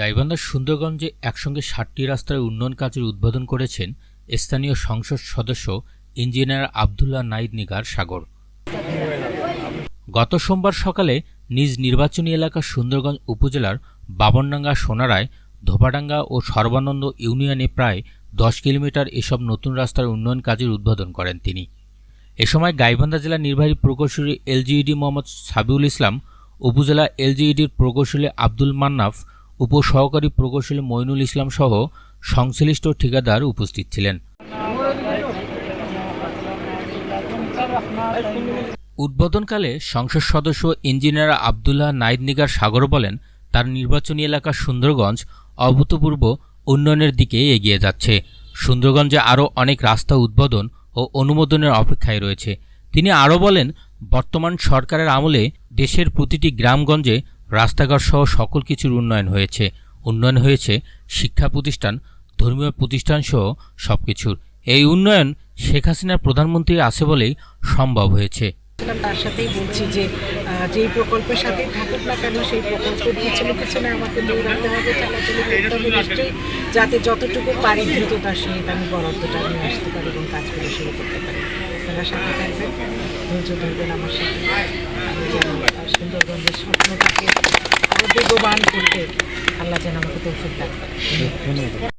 গাইবান্ধার সুন্দরগঞ্জে একসঙ্গে ষাটটি রাস্তার উন্নয়ন কাজের উদ্বোধন করেছেন স্থানীয় সংসদ সদস্য ইঞ্জিনিয়ার আবদুল্লাহ নাইদ নিগার সাগর। গত সোমবার সকালে নিজ নির্বাচনী এলাকা সুন্দরগঞ্জ উপজেলার বাবনডাঙ্গা সোনারায়, ধোপাডাঙ্গা ও সর্বানন্দ ইউনিয়নে প্রায় দশ কিলোমিটার এসব নতুন রাস্তার উন্নয়ন কাজের উদ্বোধন করেন তিনি। এ সময় গাইবান্ধা জেলা নির্বাহী প্রকৌশলী এলজিইডি মোহাম্মদ সাবিউল ইসলাম, উপজেলা এলজিইডির প্রকৌশলী আব্দুল মান্নাফ উপসহকারী প্রকৌশলী মইনুল ইসলাম সহ সংশ্লিষ্ট ঠিকাদার উপস্থিত ছিলেন। উদ্বোধনকালে সংসদ সদস্য ইঞ্জিনিয়ার আবদুল্লাহ নাইদ নিগার সাগর বলেন, তার নির্বাচনী এলাকা সুন্দরগঞ্জ অভূতপূর্ব উন্নয়নের দিকে এগিয়ে যাচ্ছে। সুন্দরগঞ্জে আরও অনেক রাস্তা উদ্বোধন ও অনুমোদনের অপেক্ষায় রয়েছে। তিনি আরও বলেন, বর্তমান সরকারের আমলে দেশের প্রতিটি গ্রামগঞ্জে রাস্তাঘাট সহ সকল কিছুর উন্নয়ন হয়েছে। উন্নয়ন হয়েছে শিক্ষা প্রতিষ্ঠান, ধর্মীয় প্রতিষ্ঠান সহ সব কিছুর এই উন্নয়ন শেখ হাসিনার প্রধানমন্ত্রী আছে বলেই সম্ভব হয়েছে। তার সাথেই বলছি যে যেই প্রকল্পের সাথেই থাকুক না কেন, সেই প্রকল্পের পিছনে পিছনে আমাকে দৌড়াতে হবে চালাচালি করতে হবে নিশ্চয়ই যাতে যতটুকু পারি দ্রুততার সহিত আমি বরাদ্দটা নিয়ে আসতে পারি এবং কাজগুলো শুরু করতে পারি। আপনারা সাথে থাকবেন। ধৈর্য ধরবেন আমার সাথে। আহ, স্বপ্নটাকে আরও বেগবান করতে আল্লাহ যেন আমাকে তৌফিক দান